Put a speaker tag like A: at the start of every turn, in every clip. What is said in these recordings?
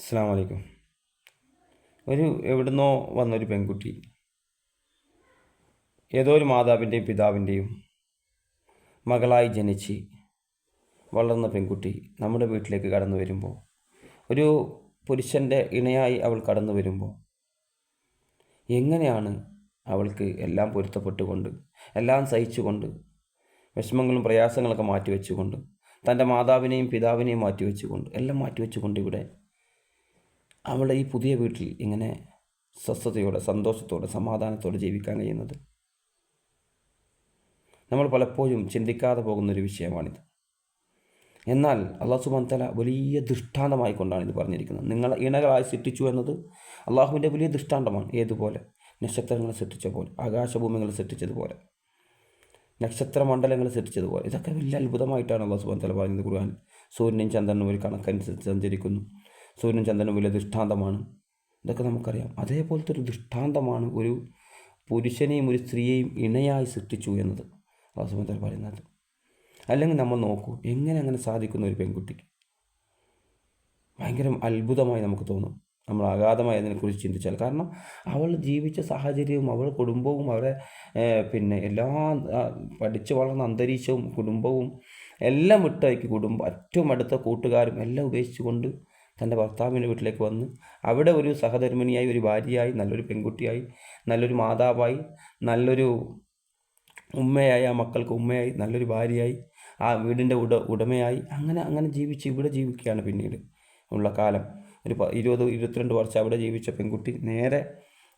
A: അസ്സാം വലൈക്കും ഒരു എവിടുന്നോ വന്നൊരു പെൺകുട്ടി. ഏതോ ഒരു മാതാവിന്റെയും പിതാവിന്റെയും മകളായി ജനിച്ച് വളർന്ന പെൺകുട്ടി നമ്മുടെ വീട്ടിലേക്ക് കടന്നു വരുമ്പോൾ ഒരു പുരുഷന്റെ ഇണയായി അവൾ കടന്നു വരുമ്പോൾ എങ്ങനെയാണ് അവൾക്ക് എല്ലാം പൊരുത്തപ്പെട്ടുകൊണ്ട് എല്ലാം സഹിച്ചുകൊണ്ട് വിഷമങ്ങളും പ്രയാസങ്ങളൊക്കെ മാറ്റിവെച്ചുകൊണ്ട് തന്റെ മാതാവിനെയും പിതാവിനെയും മാറ്റിവെച്ചുകൊണ്ട് എല്ലാം മാറ്റിവെച്ചുകൊണ്ട് ഇവിടെ അവളുടെ ഈ പുതിയ വീട്ടിൽ ഇങ്ങനെ സ്വസ്ഥതയോടെ സന്തോഷത്തോടെ സമാധാനത്തോടെ ജീവിക്കാൻ കഴിയുന്നത്? നമ്മൾ പലപ്പോഴും ചിന്തിക്കാതെ പോകുന്നൊരു വിഷയമാണിത്. എന്നാൽ അള്ളാഹു സുബാൻ തല വലിയ ദൃഷ്ടാന്തമായി കൊണ്ടാണ് ഇത് പറഞ്ഞിരിക്കുന്നത്. നിങ്ങൾ ഇണകളായി സൃഷ്ടിച്ചു എന്നത് അള്ളാഹുവിന്റെ വലിയ ദൃഷ്ടാന്തമാണ്. ഏതുപോലെ? നക്ഷത്രങ്ങളെ സൃഷ്ടിച്ച പോലെ ആകാശഭൂമികളെ സൃഷ്ടിച്ചതുപോലെ നക്ഷത്രമണ്ഡലങ്ങൾ സൃഷ്ടിച്ചതുപോലെ ഇതൊക്കെ വലിയ അത്ഭുതമായിട്ടാണ് അള്ളാഹു സുബാൻ തല പറയുന്നത് ഖുർആൻ സൂര്യനും ചന്ദ്രനും ഒരു കണക്കനുസരിച്ച് സഞ്ചരിക്കുന്നു. സൂര്യനും ചന്ദ്രനും വലിയ ദൃഷ്ടാന്തമാണ്. ഇതൊക്കെ നമുക്കറിയാം. അതേപോലത്തെ ഒരു ദൃഷ്ടാന്തമാണ് ഒരു പുരുഷനെയും ഒരു സ്ത്രീയെയും ഇണയായി സൃഷ്ടിച്ചു എന്നത് തല പറയുന്നത്. അല്ലെങ്കിൽ നമ്മൾ നോക്കൂ എങ്ങനെ അങ്ങനെ സാധിക്കുന്ന ഒരു പെൺകുട്ടിക്ക്? ഭയങ്കര അത്ഭുതമായി നമുക്ക് തോന്നും. നമ്മൾ അഗാധമായി അതിനെക്കുറിച്ച് ചിന്തിച്ചാൽ. കാരണം അവൾ ജീവിച്ച സാഹചര്യവും അവൾ കുടുംബവും അവരെ പിന്നെ എല്ലാ പഠിച്ചു വളർന്ന അന്തരീക്ഷവും കുടുംബവും എല്ലാം വിട്ടയക്കി കുടുംബം ഏറ്റവും അടുത്ത കൂട്ടുകാരും എല്ലാം ഉപേക്ഷിച്ചുകൊണ്ട് തന്റെ ഭർത്താവിന്റെ വീട്ടിലേക്ക് വന്ന് അവിടെ ഒരു സഹധർമ്മിണിയായി ഒരു ഭാര്യയായി നല്ലൊരു പെൺകുട്ടിയായി നല്ലൊരു മാതാവായി നല്ലൊരു ഉമ്മയായി ആ മക്കൾക്ക് ഉമ്മയായി നല്ലൊരു ഭാര്യയായി ആ വീടിന്റെ ഉട ഉടമയായി അങ്ങനെ അങ്ങനെ ജീവിച്ച് ഇവിടെ ജീവിക്കുകയാണ് പിന്നീട് ഉള്ള കാലം. ഒരു ഇരുപത് ഇരുപത്തിരണ്ട് വർഷം അവിടെ ജീവിച്ച പെൺകുട്ടി. നേരെ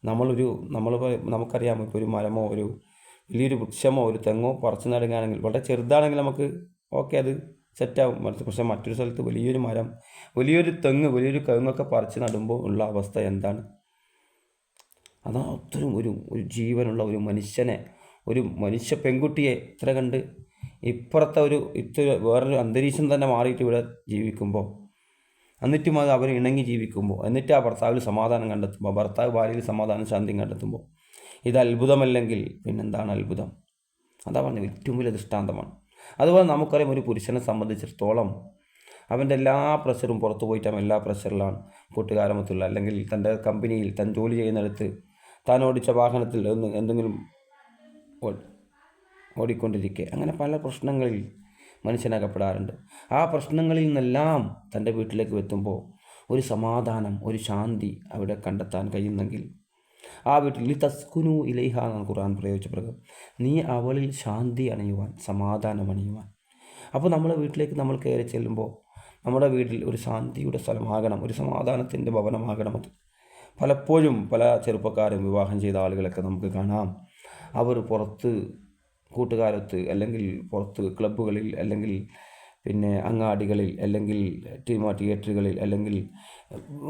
A: നമ്മളൊരു നമ്മൾ നമുക്കറിയാം ഇപ്പോൾ ഒരു മരമോ ഒരു വലിയൊരു വൃക്ഷമോ ഒരു തെങ്ങോ പറിച്ചു നടുകയാണെങ്കിൽ വളരെ ചെറുതാണെങ്കിൽ നമുക്ക് ഓക്കെ അത് സെറ്റാവും പക്ഷേ മറ്റൊരു സ്ഥലത്ത് വലിയൊരു മരം വലിയൊരു തെങ്ങ് വലിയൊരു കവുങ്ങൊക്കെ പറിച്ച് നടുമ്പോൾ ഉള്ള അവസ്ഥ എന്താണ്? അതാ അത്രയും ഒരു ഒരു ജീവനുള്ള ഒരു മനുഷ്യനെ ഒരു മനുഷ്യ പെൺകുട്ടിയെ ഇത്ര കണ്ട് ഇപ്പുറത്തെ ഒരു ഇത്ര വേറൊരു അന്തരീക്ഷം തന്നെ മാറിയിട്ട് ഇവിടെ ജീവിക്കുമ്പോൾ എന്നിട്ടും അത് അവർ ഇണങ്ങി ജീവിക്കുമ്പോൾ എന്നിട്ട് ആ ഭർത്താവിൽ സമാധാനം കണ്ടെത്തുമ്പോൾ ഭർത്താവ് ഭാര്യയിൽ സമാധാനം ശാന്തിയും കണ്ടെത്തുമ്പോൾ ഇത് അത്ഭുതമല്ലെങ്കിൽ പിന്നെന്താണ് അത്ഭുതം? അതാ പറഞ്ഞത് ഏറ്റവും വലിയ ദൃഷ്ടാന്തമാണ്. അതുപോലെ നമുക്കറിയാം ഒരു പുരുഷനെ സംബന്ധിച്ചിടത്തോളം അവന്റെ എല്ലാ പ്രഷറും പുറത്തു പോയിട്ട് എല്ലാ പ്രഷറിലാണ് കൂട്ടുകാരമത്തുള്ള അല്ലെങ്കിൽ തന്റെ കമ്പനിയിൽ താൻ ജോലി ചെയ്യുന്നിടത്ത് താൻ ഓടിച്ച വാഹനത്തിൽ എന്തെങ്കിലും ഓടിക്കൊണ്ടിരിക്കുക അങ്ങനെ പല പ്രശ്നങ്ങളിൽ മനുഷ്യനകപ്പെടാറുണ്ട്. ആ പ്രശ്നങ്ങളിൽ നിന്നെല്ലാം തന്റെ വീട്ടിലേക്ക് എത്തുമ്പോൾ ഒരു സമാധാനം ഒരു ശാന്തി അവിടെ കണ്ടെത്താൻ കഴിയുന്നെങ്കിൽ ആ വീട്ടിൽ ഈ തസ്കുനു ഇലൈഹ എന്നാണ് ഖുർആൻ പ്രയോഗിച്ച പ്രകൃതം നീ അവളിൽ ശാന്തി അണിയുവാൻ സമാധാനം അണിയുവാൻ. അപ്പോൾ നമ്മളെ വീട്ടിലേക്ക് നമ്മൾ കയറി ചെല്ലുമ്പോൾ നമ്മുടെ വീട്ടിൽ ഒരു ശാന്തിയുടെ സ്ഥലമാകണം ഒരു സമാധാനത്തിന്റെ ഭവനമാകണം അത്. പലപ്പോഴും പല ചെറുപ്പക്കാരും വിവാഹം ചെയ്ത ആളുകളൊക്കെ നമുക്ക് കാണാം. അവർ പുറത്ത് കൂട്ടുകാരത്ത് അല്ലെങ്കിൽ പുറത്ത് ക്ലബ്ബുകളിൽ അല്ലെങ്കിൽ പിന്നെ അങ്ങാടികളിൽ അല്ലെങ്കിൽ സിനിമ തിയേറ്ററുകളിൽ അല്ലെങ്കിൽ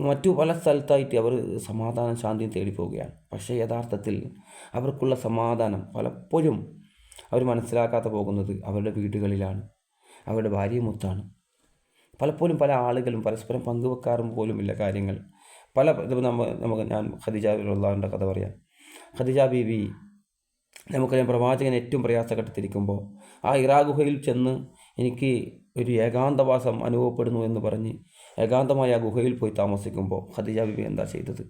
A: മറ്റു പല സ്ഥലത്തായിട്ട് അവർ സമാധാനം ശാന്തിയും തേടി പോവുകയാണ്. പക്ഷേ യഥാർത്ഥത്തിൽ അവർക്കുള്ള സമാധാനം പലപ്പോഴും അവർ മനസ്സിലാക്കാതെ പോകുന്നത് അവരുടെ വീടുകളിലാണ് അവരുടെ ഭാര്യയുമൊത്താണ് പലപ്പോഴും പല ആളുകളും പരസ്പരം പങ്കുവെക്കാറും പോലുമില്ല കാര്യങ്ങൾ. പല നമ്മൾ നമുക്ക് ഞാൻ ഖദിജ ഉള്ളവന്റെ കഥ പറയാം. ഖദിജ ബീവി നമുക്കറിയാം പ്രവാചകൻ ഏറ്റവും പ്രയാസഘട്ടത്തിരിക്കുമ്പോൾ ആ ഇറാ ഗുഹയിൽ ചെന്ന് എനിക്ക് ഒരു ഏകാന്തവാസം അനുഭവപ്പെടുന്നു എന്ന് പറഞ്ഞ് ഏകാന്തമായ ഗുഹയിൽ പോയി താമസിക്കുമ്പോൾ ഖദിജ ബിബി എന്താ ചെയ്തത്?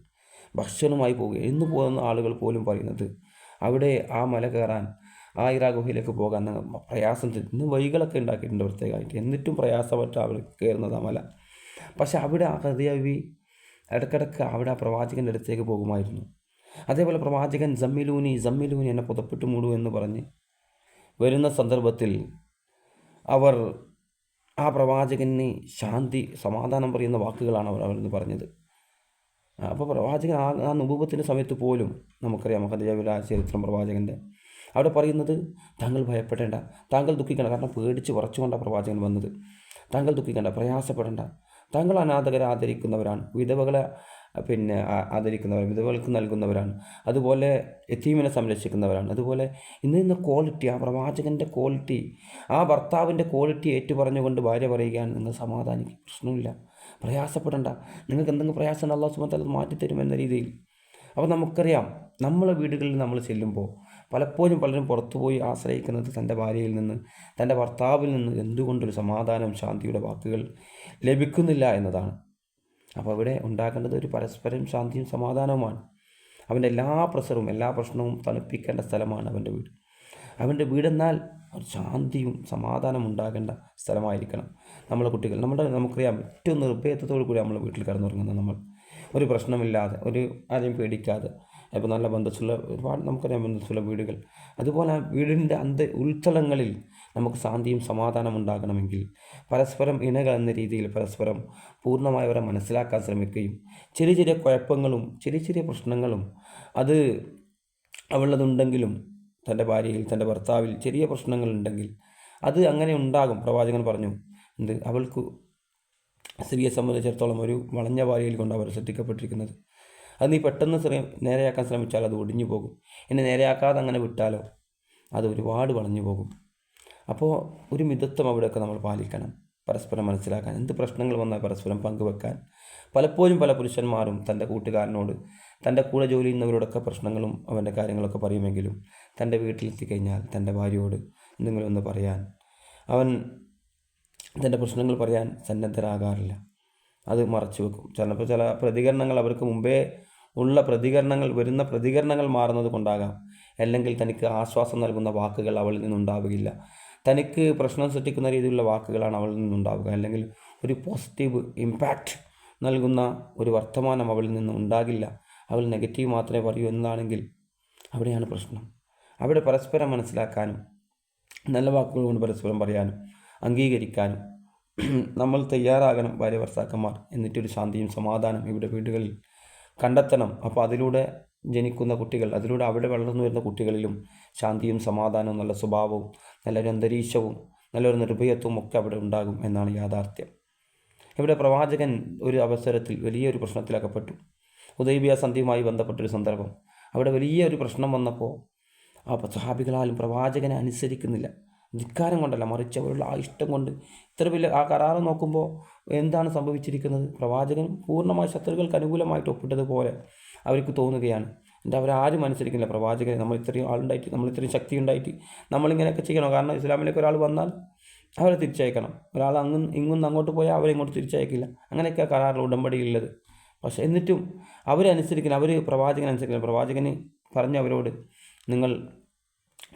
A: ഭക്ഷണമായി പോവുക എന്ന് പോകുന്ന ആളുകൾ പോലും പറയുന്നത് അവിടെ ആ മല കയറാൻ ആ ഇറാ ഗുഹയിലേക്ക് പോകാൻ പ്രയാസം ഇന്ന് വഴികളൊക്കെ ഉണ്ടാക്കിയിട്ടുണ്ട് പ്രത്യേകമായിട്ട്. എന്നിട്ടും പ്രയാസപ്പെട്ട അവർ കയറുന്നത് ആ മല. പക്ഷെ അവിടെ ആ ഖദിജ ബിബി ഇടയ്ക്കിടയ്ക്ക് അവിടെ ആ പ്രവാചകന്റെ അടുത്തേക്ക് പോകുമായിരുന്നു. അതേപോലെ പ്രവാചകൻ ജമ്മിലൂനി ജമ്മിലൂനി എന്നെ പുതപ്പെട്ട് മൂടൂ എന്ന് പറഞ്ഞ് വരുന്ന സന്ദർഭത്തിൽ അവർ ആ പ്രവാചകന് ശാന്തി സമാധാനം പറയുന്ന വാക്കുകളാണ് അവർ അവരെന്ന് പറഞ്ഞത്. അപ്പോൾ പ്രവാചകൻ ആ ആ നുപൂപത്തിന്റെ സമയത്ത് പോലും നമുക്കറിയാം ഖദീജയുടെ ആ ചരിത്രം പ്രവാചകന്റെ അവിടെ പറയുന്നത് താങ്കൾ ഭയപ്പെടേണ്ട താങ്കൾ ദുഃഖിക്കേണ്ട കാരണം പേടിച്ച് കുറച്ചുകൊണ്ട പ്രവാചകൻ വന്നത്. താങ്കൾ ദുഃഖിക്കേണ്ട പ്രയാസപ്പെടേണ്ട. താങ്കൾ അനാഥകരെ ആദരിക്കുന്നവരാണ് വിധവകളെ പിന്നെ ആദരിക്കുന്നവരും വിധവകൾക്ക് നൽകുന്നവരാണ്. അതുപോലെ എത്തീമിനെ സംരക്ഷിക്കുന്നവരാണ്. അതുപോലെ ഇന്ന് ഇന്ന് ക്വാളിറ്റി ആ പ്രവാചകന്റെ ക്വാളിറ്റി ആ ഭർത്താവിന്റെ ക്വാളിറ്റി ഏറ്റുപറഞ്ഞുകൊണ്ട് ഭാര്യ പറയുകയാണ്. നിങ്ങൾ സമാധാനിക്കും പ്രശ്നമില്ല. പ്രയാസപ്പെടേണ്ട. നിങ്ങൾക്ക് എന്തെങ്കിലും പ്രയാസം അള്ളാഹു സുബത്തൽ മാറ്റിത്തരും എന്ന രീതിയിൽ. അപ്പോൾ നമുക്കറിയാം നമ്മളെ വീടുകളിൽ നമ്മൾ ചെല്ലുമ്പോൾ പലപ്പോഴും പലരും പുറത്തുപോയി ആശ്രയിക്കുന്നത് തന്റെ ഭാര്യയിൽ നിന്ന് തന്റെ ഭർത്താവിൽ നിന്ന് എന്തുകൊണ്ടൊരു സമാധാനം ശാന്തിയുടെ വാക്കുകൾ ലഭിക്കുന്നില്ല എന്നതാണ്. അപ്പോൾ ഇവിടെ ഉണ്ടാക്കേണ്ടത് ഒരു പരസ്പരം ശാന്തിയും സമാധാനവുമാണ്. അവന്റെ എല്ലാ പ്രഷറും എല്ലാ പ്രശ്നവും തണുപ്പിക്കേണ്ട സ്ഥലമാണ് അവന്റെ വീട്. അവന്റെ വീടെന്നാൽ ഒരു ശാന്തിയും സമാധാനം ഉണ്ടാകേണ്ട സ്ഥലമായിരിക്കണം നമ്മളെ കുട്ടികൾ. നമ്മുടെ നമുക്കറിയാം ഏറ്റവും നിർഭയത്വത്തോടു കൂടി നമ്മൾ വീട്ടിൽ കിടന്നുറങ്ങുന്നത് നമ്മൾ. ഒരു പ്രശ്നമില്ലാതെ ഒരു ആരെയും പേടിക്കാതെ ഇപ്പോൾ നല്ല ബന്ധസുള്ള ഒരുപാട് നമുക്കറിയാം ബന്ധിച്ചുള്ള വീടുകൾ. അതുപോലെ വീടിന്റെ അന്ത ഉൾത്തളങ്ങളിൽ നമുക്ക് ശാന്തിയും സമാധാനം ഉണ്ടാകണമെങ്കിൽ പരസ്പരം ഇണകൾ എന്ന രീതിയിൽ പരസ്പരം പൂർണമായി അവരെ മനസ്സിലാക്കാൻ ശ്രമിക്കുകയും ചെറിയ ചെറിയ കുഴപ്പങ്ങളും ചെറിയ ചെറിയ പ്രശ്നങ്ങളും അത് അവളതുണ്ടെങ്കിലും തന്റെ ഭാര്യയിൽ തന്റെ ഭർത്താവിൽ ചെറിയ പ്രശ്നങ്ങളുണ്ടെങ്കിൽ അത് അങ്ങനെ ഉണ്ടാകും. പ്രവാചകൻ പറഞ്ഞു എന്ത്? അവൾക്ക് സ്ത്രീയെ സംബന്ധിച്ചിടത്തോളം ഒരു വളഞ്ഞ ഭാര്യയിൽ കൊണ്ട് അവർ സൃഷ്ടിക്കപ്പെട്ടിരിക്കുന്നത്. അത് നീ പെട്ടെന്ന് ശ്രമി നേരെയാക്കാൻ ശ്രമിച്ചാൽ അത് ഒടിഞ്ഞു പോകും. എന്നെ നേരെയാക്കാതെ അങ്ങനെ വിട്ടാലോ? അത് ഒരുപാട് വളഞ്ഞു പോകും. അപ്പോൾ ഒരു മിതത്വം അവിടെയൊക്കെ നമ്മൾ പാലിക്കണം. പരസ്പരം മനസ്സിലാക്കാൻ. എന്ത് പ്രശ്നങ്ങൾ വന്നാൽ പരസ്പരം പങ്കുവെക്കാൻ. പലപ്പോഴും പല പുരുഷന്മാരും തന്റെ കൂട്ടുകാരനോട് തന്റെ കൂടെ ജോലി ചെയ്യുന്നവരോടൊക്കെ പ്രശ്നങ്ങളും അവന്റെ കാര്യങ്ങളൊക്കെ പറയുമെങ്കിലും തന്റെ വീട്ടിലെത്തി കഴിഞ്ഞാൽ തന്റെ ഭാര്യയോട് എന്തെങ്കിലും ഒന്ന് പറയാൻ. അവൻ തന്റെ പ്രശ്നങ്ങൾ പറയാൻ സന്നദ്ധരാകാറില്ല. അത് മറച്ചു വെക്കും. ചിലപ്പോൾ ചില പ്രതികരണങ്ങൾ അവർക്ക് മുമ്പേ ഉള്ള പ്രതികരണങ്ങൾ വരുന്ന പ്രതികരണങ്ങൾ മാറുന്നത് കൊണ്ടാകാം. അല്ലെങ്കിൽ തനിക്ക് ആശ്വാസം നൽകുന്ന വാക്കുകൾ അവളിൽ നിന്നുണ്ടാവുകയില്ല. തനിക്ക് പ്രശ്നം സൃഷ്ടിക്കുന്ന രീതിയിലുള്ള വാക്കുകളാണ് അവളിൽ നിന്നുണ്ടാവുക. അല്ലെങ്കിൽ ഒരു പോസിറ്റീവ് ഇമ്പാക്റ്റ് നൽകുന്ന ഒരു വർത്തമാനം അവളിൽ നിന്ന് ഉണ്ടാകില്ല. അവൾ നെഗറ്റീവ് മാത്രമേ പറയൂ എന്നാണെങ്കിൽ അവിടെയാണ് പ്രശ്നം. അവിടെ പരസ്പരം മനസ്സിലാക്കാനും നല്ല വാക്കുകൾ കൊണ്ട് പരസ്പരം പറയാനും അംഗീകരിക്കാനും നമ്മൾ തയ്യാറാകണം ഭാര്യ ഭർത്താക്കന്മാർ എന്നിട്ടൊരു ശാന്തിയും സമാധാനം ഇവിടെ വീടുകളിൽ കണ്ടെത്തണം. അപ്പോൾ അതിലൂടെ ജനിക്കുന്ന കുട്ടികൾ അതിലൂടെ അവിടെ വളർന്നു വരുന്ന കുട്ടികളിലും ശാന്തിയും സമാധാനവും നല്ല സ്വഭാവവും നല്ലൊരു അന്തരീക്ഷവും നല്ലൊരു നിർഭയത്വവും ഒക്കെ അവിടെ ഉണ്ടാകും എന്നാണ് യാഥാർത്ഥ്യം. ഇവിടെ പ്രവാചകൻ ഒരു അവസരത്തിൽ വലിയൊരു പ്രശ്നത്തിലകപ്പെട്ടു. ഉദയബിയ സന്ധിയുമായി ബന്ധപ്പെട്ടൊരു സന്ദർഭം. അവിടെ വലിയൊരു പ്രശ്നം വന്നപ്പോൾ ആ സഹാബികളാലും പ്രവാചകനെ അനുസരിക്കുന്നില്ല. ധിക്കാരം കൊണ്ടല്ല മറിച്ച് അവരുടെ ആ ഇഷ്ടം കൊണ്ട്. ഇത്ര വലിയ ആ കരാറ് നോക്കുമ്പോൾ എന്താണ് സംഭവിച്ചിരിക്കുന്നത്? പ്രവാചകൻ പൂർണമായി ശത്രുക്കൾക്ക് അനുകൂലമായിട്ട് ഒപ്പിട്ടതുപോലെ അവർക്ക് തോന്നുകയാണ്. എന്നിട്ട് അവരാരും അനുസരിക്കില്ല പ്രവാചകനെ നമ്മൾ ഇത്രയും ആളുണ്ടായിട്ട് നമ്മൾ ഇത്രയും ശക്തി ഉണ്ടായിട്ട് നമ്മളിങ്ങനെയൊക്കെ ചെയ്യണം? കാരണം ഇസ്ലാമിലേക്ക് ഒരാൾ വന്നാൽ അവരെ തിരിച്ചയക്കണം. ഒരാൾ അങ്ങ് ഇങ്ങുന്ന് അങ്ങോട്ട് പോയാൽ അവരെ ഇങ്ങോട്ട് തിരിച്ചയക്കില്ല. അങ്ങനെയൊക്കെ കരാറിൽ ഉടമ്പടിയുള്ളത് പക്ഷേ എന്നിട്ടും അവരനുസരിക്കണം അവർ പ്രവാചകൻ പ്രവാചകന് പറഞ്ഞു അവരോട് നിങ്ങൾ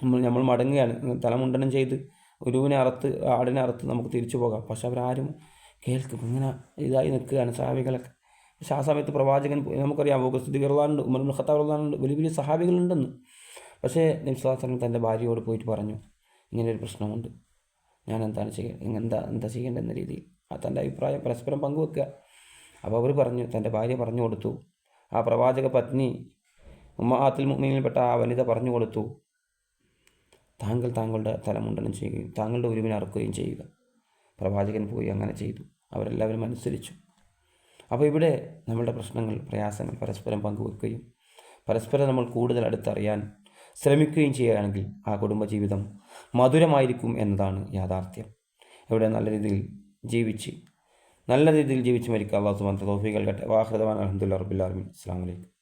A: നമ്മൾ മടങ്ങുകയാണ്. തലമുണ്ടനം ചെയ്ത് ഒരുവിനെ അറുത്ത് ആടിനെ അറുത്ത് നമുക്ക് തിരിച്ചു പോകാം. പക്ഷെ അവരാരും കേൾക്കും. ഇങ്ങനെ ഇതായി നിൽക്കുകയാണ് സഹാബികളൊക്കെ. പക്ഷെ ആ സമയത്ത് പ്രവാചകൻ നമുക്കറിയാം സ്ഥിതി ഗർവാനുണ്ട് ഉമർ ഖത്താബ് റഹ്ലാനുണ്ട് വലിയ വലിയ സഹാബികളുണ്ടെന്ന്. പക്ഷേ നിംസ്വാസനം തന്റെ ഭാര്യയോട് പോയിട്ട് പറഞ്ഞു ഇങ്ങനെ ഒരു പ്രശ്നമുണ്ട്. ഞാൻ എന്താണ് ചെയ്യുക എന്താ എന്താ ചെയ്യേണ്ടതെന്ന രീതിയിൽ. ആ തന്റെ അഭിപ്രായം പരസ്പരം പങ്കുവെക്കുക. അപ്പോൾ അവർ പറഞ്ഞു തന്റെ ഭാര്യ പറഞ്ഞു കൊടുത്തു. ആ പ്രവാചക പത്നി ഉമ്മാത്തിൽ മുന്നിൽപ്പെട്ട ആ വനിത പറഞ്ഞു കൊടുത്തു. താങ്കൾ താങ്കളുടെ തലമുണ്ടനം ചെയ്യുകയും താങ്കളുടെ ഉരുവിനെ അറക്കുകയും ചെയ്യുക. പ്രവാചകൻ പോയി അങ്ങനെ ചെയ്തു. അവരെല്ലാവരും അനുസരിച്ചു. അപ്പോൾ ഇവിടെ നമ്മളുടെ പ്രശ്നങ്ങൾ പ്രയാസങ്ങൾ പരസ്പരം പങ്കുവെക്കുകയും പരസ്പരം നമ്മൾ കൂടുതൽ അടുത്തറിയാൻ ശ്രമിക്കുകയും ചെയ്യുകയാണെങ്കിൽ ആ കുടുംബജീവിതം മധുരമായിരിക്കും എന്നതാണ് യാഥാർത്ഥ്യം. ഇവിടെ നല്ല രീതിയിൽ ജീവിച്ച് നല്ല രീതിയിൽ ജീവിച്ച് മരിക്കുക. അള്ളാഹു സുബാൻ തോഫികൾ കട്ടെ വാഹൃദവാൻ അലഹമുല്ല റബുല്ലാലമീൻ അസ്സാം വലൈക്കും